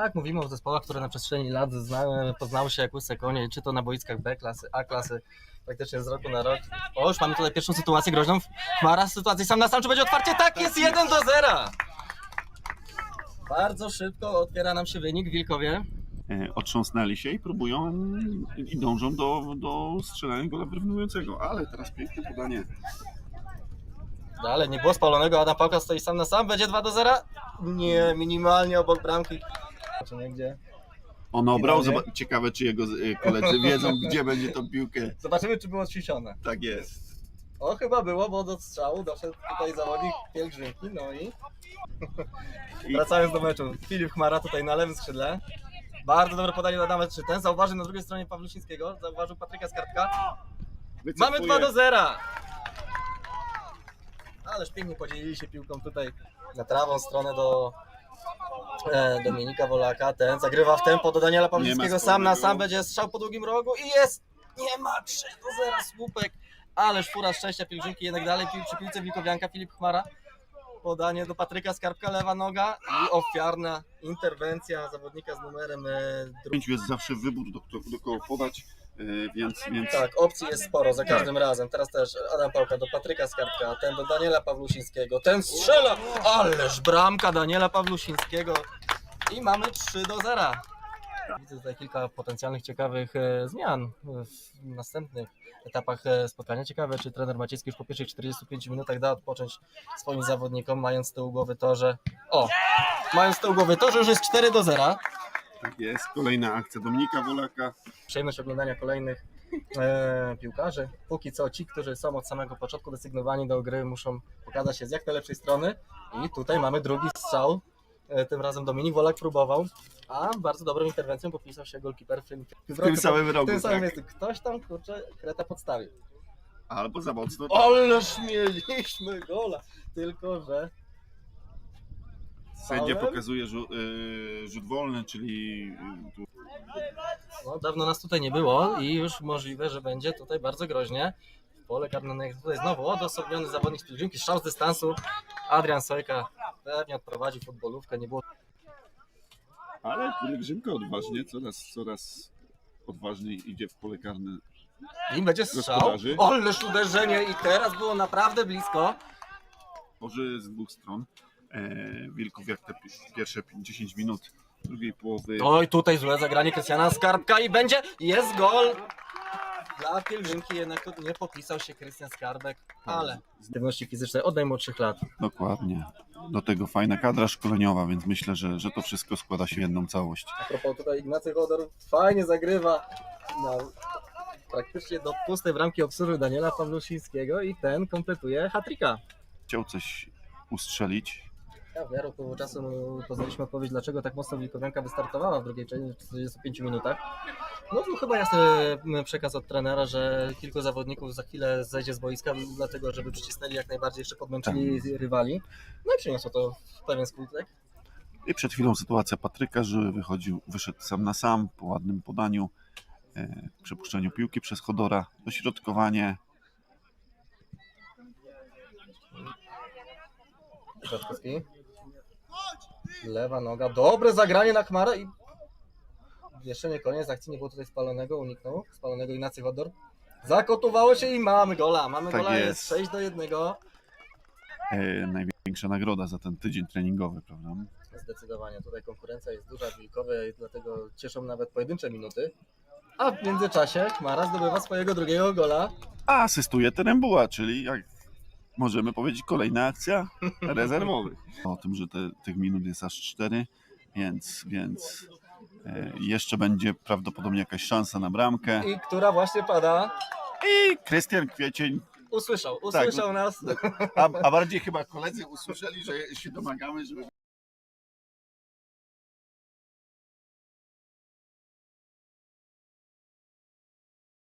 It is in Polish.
Tak, mówimy o zespołach, które na przestrzeni lat znały, poznały się jak łyse konie, czy to na boiskach B klasy, A klasy, praktycznie z roku na rok. O, już mamy tutaj pierwszą sytuację groźną. Chmara z sytuacji sam na sam, czy będzie otwarcie? Tak, jest 1 do 0! Bardzo szybko otwiera nam się wynik Wilkowie. E, Otrząsnęli się i próbują i dążą do, do strzelania gola wyrównującego, ale teraz piękne podanie. Ale nie było spalonego, Adam Pałka stoi sam na sam, będzie 2 do 0? Nie, minimalnie obok bramki. Czy nie gdzie? On obrał, Finalnie. zoba- ciekawe czy jego e, koledzy wiedzą, gdzie będzie tą piłkę. Zobaczymy, czy było ćwiczone. Tak jest. O, chyba było, bo do strzału doszedł tutaj zawodnik pielgrzymki, no i... I- Wracając do meczu, Filip Chmara tutaj na lewym skrzydle. Bardzo dobre podanie na Adama ten Zauważył na drugiej stronie Pawlusińskiego, zauważył Patryka Skarbka. Wycofuje. Mamy 2 do 0! Ależ pięknie podzielili się piłką tutaj na prawą stronę do Dominika Wolaka. Ten zagrywa w tempo do Daniela Pawlickiego. Sam na spalonego. sam będzie strzał po długim rogu i jest! Nie ma 3 do 0 słupek. Ależ fura szczęścia pielgrzymki jednak dalej pił przy piłce Wilkowianka Filip Chmara. Podanie do Patryka Skarbka, lewa noga i ofiarna interwencja zawodnika z numerem e, drugim. Jest zawsze wybór, do, do, do kogo podać, e, więc, więc Tak, opcji jest sporo za każdym razem. Teraz też Adam Pałka do Patryka Skarbka, ten do Daniela Pawlusińskiego, ten strzela! Ależ bramka Daniela Pawlusińskiego i mamy 3 do 0. Widzę tutaj kilka potencjalnych ciekawych e, zmian w następnych etapach e, spotkania. Ciekawe, czy trener Maciejski już po pierwszych 45 minutach da odpocząć swoim zawodnikom, mając z tyłu głowy to, że... O! Mając z tyłu głowy to, że już jest 4 do 0. tak jest. Kolejna akcja Dominika Wolaka. przyjemność oglądania kolejnych e, piłkarzy. Póki co ci, którzy są od samego początku desygnowani do gry, muszą pokazać się z jak najlepszej strony. I tutaj mamy drugi strzał. E, tym razem Dominik Wolak próbował, a bardzo dobrą interwencją popisał się golkiper w tym, W tym samym w rogu, tym samym tak. Ktoś tam, kurczę, kreta podstawił. Albo za mocno. Ależ mieliśmy gola! Tylko, że Sędzia faulem? pokazuje rzut, e, rzut wolny, czyli e, tu No, dawno nas tutaj nie było i już możliwe, że będzie tutaj bardzo groźnie. W pole karne jak tutaj znowu odosobniony zawodnik z piłki, strzał z dystansu. Adrian Sojka pewnie odprowadzi futbolówkę, nie było Ale pielgrzymka odważnie, coraz, coraz odważniej idzie w pole karne. i będzie strzał. Gospodarzy. Oleż uderzenie i teraz było naprawdę blisko. Może z dwóch stron. E, Wilków jak te pi- pierwsze 10 minut drugiej połowy. Oj, tutaj złe zagranie Krystiana Skarbka i będzie, jest gol. Dla pielgrzymki jednak tu nie popisał się Krystian Skarbek, ale z aktywności fizycznej od najmłodszych lat. Dokładnie. Do tego fajna kadra szkoleniowa, więc myślę, że, że to wszystko składa się w jedną całość. A propos tutaj Ignacy Chodor fajnie zagrywa na praktycznie do pustej bramki obsłużył Daniela Pawlusińskiego i ten kompletuje hatrika. Chciał coś ustrzelić. W miarę upływu czasu poznaliśmy odpowiedź, dlaczego tak mocno Wilkowianka wystartowała w drugiej części w 45 minutach. No to chyba jasny przekaz od trenera, że kilku zawodników za chwilę zejdzie z boiska, dlatego żeby przycisnęli jak najbardziej, jeszcze podmęczyli rywali. No i przyniosło to pewien skutek. I przed chwilą sytuacja Patryka, że wychodził, wyszedł sam na sam po ładnym podaniu, e, przepuszczeniu piłki przez Chodora, dośrodkowanie. Rzaczkowski. Lewa noga, dobre zagranie na Chmarę i jeszcze nie koniec akcji, nie było tutaj spalonego, uniknął spalonego Ignacy Chodor. Zakotowało się i mamy gola, mamy Tak gola, jest jest. 6 do 1. E, największa nagroda za ten tydzień treningowy, prawda? Zdecydowanie, tutaj konkurencja jest duża, wilkowe i dlatego cieszą nawet pojedyncze minuty. A w międzyczasie Chmara zdobywa swojego drugiego gola. A asystuje Terembuła, czyli jak możemy powiedzieć kolejna akcja rezerwowych. O tym, że te, tych minut jest aż cztery, więc, więc e, jeszcze będzie prawdopodobnie jakaś szansa na bramkę. I która właśnie pada. I Krystian Kwiecień, Usłyszał, Tak, usłyszał nas. a, a bardziej chyba koledzy usłyszeli, że się domagamy, żeby